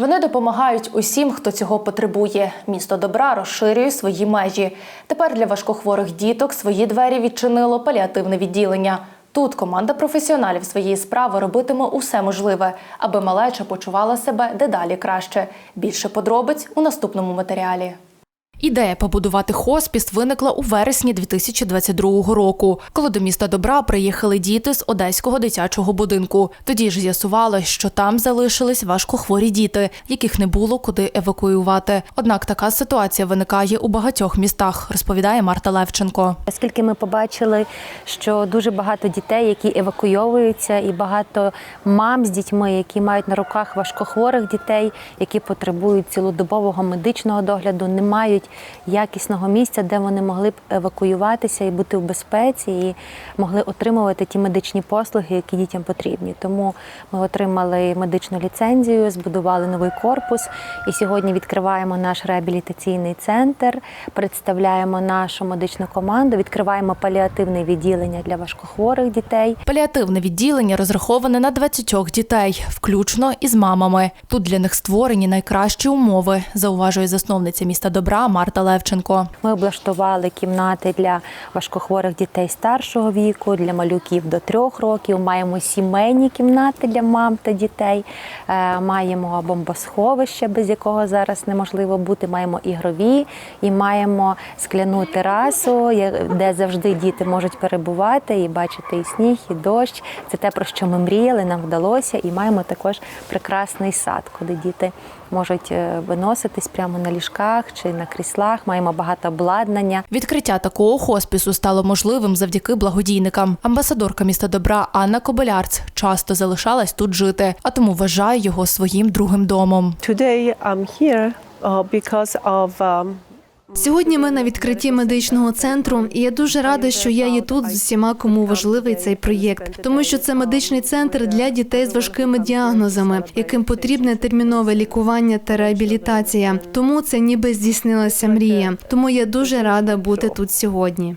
Вони допомагають усім, хто цього потребує. Місто добра розширює свої межі. Тепер для важкохворих діток свої двері відчинило паліативне відділення. Тут команда професіоналів своєї справи робитиме усе можливе, аби малеча почувала себе дедалі краще. Більше подробиць у наступному матеріалі. Ідея побудувати хоспіс виникла у вересні 2022 року, коли до міста Добра приїхали діти з одеського дитячого будинку. Тоді ж з'ясувалось, що там залишились важкохворі діти, яких не було куди евакуювати. Однак така ситуація виникає у багатьох містах, розповідає Марта Левченко. Оскільки ми побачили, що дуже багато дітей, які евакуйовуються, і багато мам з дітьми, які мають на руках важкохворих дітей, які потребують цілодобового медичного догляду, не мають якісного місця, де вони могли б евакуюватися і бути в безпеці, і могли отримувати ті медичні послуги, які дітям потрібні. Тому ми отримали медичну ліцензію, збудували новий корпус, і сьогодні відкриваємо наш реабілітаційний центр, представляємо нашу медичну команду, відкриваємо паліативне відділення для важкохворих дітей. Паліативне відділення розраховане на 20 дітей, включно із мамами. Тут для них створені найкращі умови, зауважує засновниця міста Добра Марта Левченко. Ми облаштували кімнати для важкохворих дітей старшого віку, для малюків до трьох років. Маємо сімейні кімнати для мам та дітей. Е, Маємо бомбосховище, без якого зараз неможливо бути. Маємо ігрові і маємо скляну терасу, де завжди діти можуть перебувати і бачити і сніг, і дощ. Це те, про що ми мріяли, нам вдалося. І маємо також прекрасний сад, куди діти можуть е, виноситись прямо на ліжках чи на кріслах. Маємо багато обладнання. Відкриття такого хоспісу стало можливим завдяки благодійникам. Амбасадорка міста Добра Анна Кобилярц часто залишалась тут жити, а тому вважає його своїм другим домом. Today I'm here uh, because of um, Сьогодні ми на відкритті медичного центру, і я дуже рада, що я є тут з усіма, кому важливий цей проєкт, тому що це медичний центр для дітей з важкими діагнозами, яким потрібне термінове лікування та реабілітація. Тому це ніби здійснилася мрія. Тому я дуже рада бути тут сьогодні.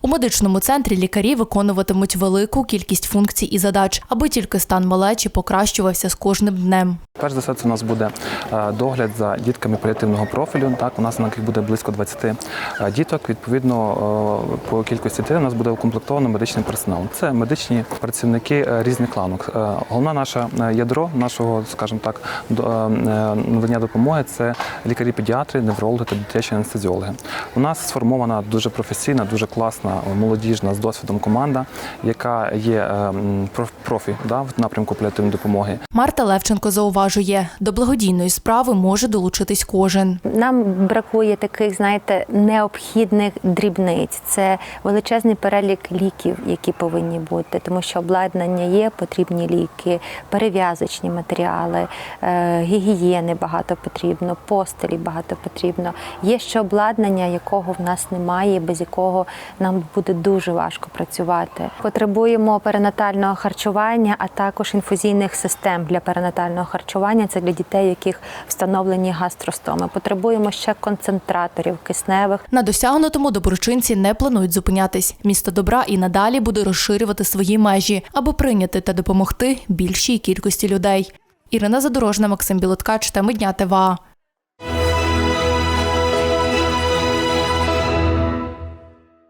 У медичному центрі лікарі виконуватимуть велику кількість функцій і задач, аби тільки стан малечі покращувався з кожним днем. Перш за все, це у нас буде е, догляд за дітками паліативного профілю. Так, у нас на них буде близько 20 е, діток. Відповідно, е, по кількості дітей у нас буде укомплектовано медичним персоналом. Це медичні працівники різних ланок. Е, Головне наше ядро нашого, скажімо так, надання допомоги це лікарі-педіатри, неврологи та дитячі анестезіологи. У нас сформована дуже професійна, дуже класна, молодіжна з досвідом команда, яка є е, профі да, в напрямку паліативної допомоги. Марта Левченко зауважує, до благодійної справи може долучитись кожен. Нам бракує таких, знаєте, необхідних дрібниць. Це величезний перелік ліків, які повинні бути, тому що обладнання є, потрібні ліки, перев'язочні матеріали, е, гігієни багато потрібно, постелі багато потрібно. Є ще обладнання, якого в нас немає, без якого нам буде дуже важко працювати. Потребуємо перинатального харчування, а також інфузійних систем для перинатального харчування. Це для дітей, яких встановлені гастростоми. Потребуємо ще концентраторів кисневих. На досягнутому доброчинці не планують зупинятись. Місто добра і надалі буде розширювати свої межі, аби прийняти та допомогти більшій кількості людей. Ірина Задорожна, Максим Білоткач та Медня ТВА.